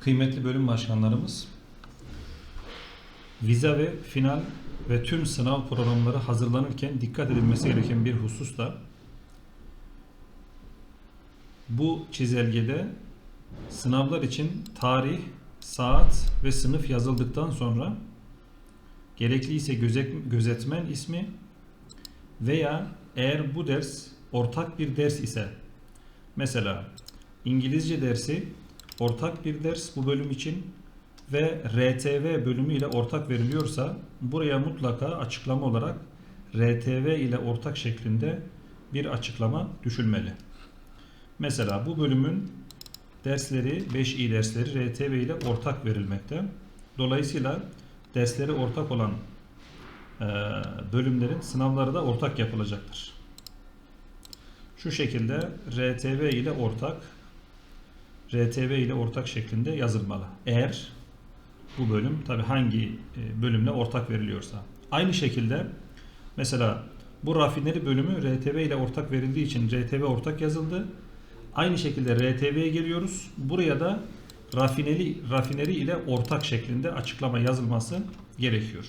Kıymetli bölüm başkanlarımız, vize ve final ve tüm sınav programları hazırlanırken dikkat edilmesi gereken bir husus da bu çizelgede sınavlar için tarih, saat ve sınıf yazıldıktan sonra gerekliyse gözet, gözetmen ismi veya eğer bu ders ortak bir ders ise mesela İngilizce dersi ortak bir ders bu bölüm için ve RTV bölümü ile ortak veriliyorsa buraya mutlaka açıklama olarak RTV ile ortak şeklinde bir açıklama düşülmeli. Mesela bu bölümün dersleri 5i dersleri RTV ile ortak verilmekte. Dolayısıyla dersleri ortak olan eee, bölümlerin sınavları da ortak yapılacaktır. Şu şekilde RTV ile ortak RTV ile ortak şeklinde yazılmalı. Eğer bu bölüm tabi hangi e, bölümle ortak veriliyorsa. Aynı şekilde mesela bu rafineri bölümü RTV ile ortak verildiği için RTV ortak yazıldı. Aynı şekilde RTV'ye geliyoruz. Buraya da rafineri, rafineri ile ortak şeklinde açıklama yazılması gerekiyor.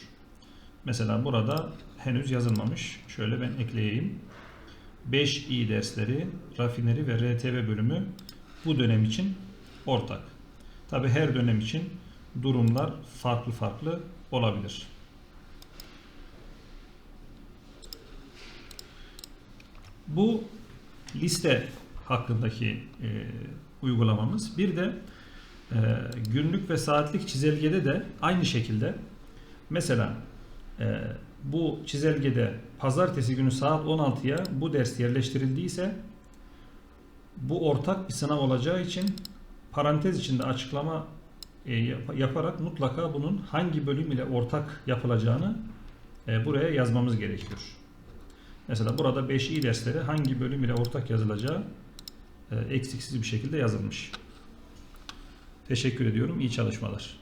Mesela burada henüz yazılmamış. Şöyle ben ekleyeyim. 5i dersleri, rafineri ve RTV bölümü bu dönem için ortak. Tabi her dönem için durumlar farklı farklı olabilir. Bu liste hakkındaki e, uygulamamız. Bir de e, günlük ve saatlik çizelgede de aynı şekilde mesela e, bu çizelgede pazartesi günü saat 16'ya bu ders yerleştirildiyse bu ortak bir sınav olacağı için parantez içinde açıklama e, yap- yaparak mutlaka bunun hangi bölüm ile ortak yapılacağını e, buraya yazmamız gerekiyor. Mesela burada 5i dersleri hangi bölüm ile ortak yazılacağı e, eksiksiz bir şekilde yazılmış. Teşekkür ediyorum. İyi çalışmalar.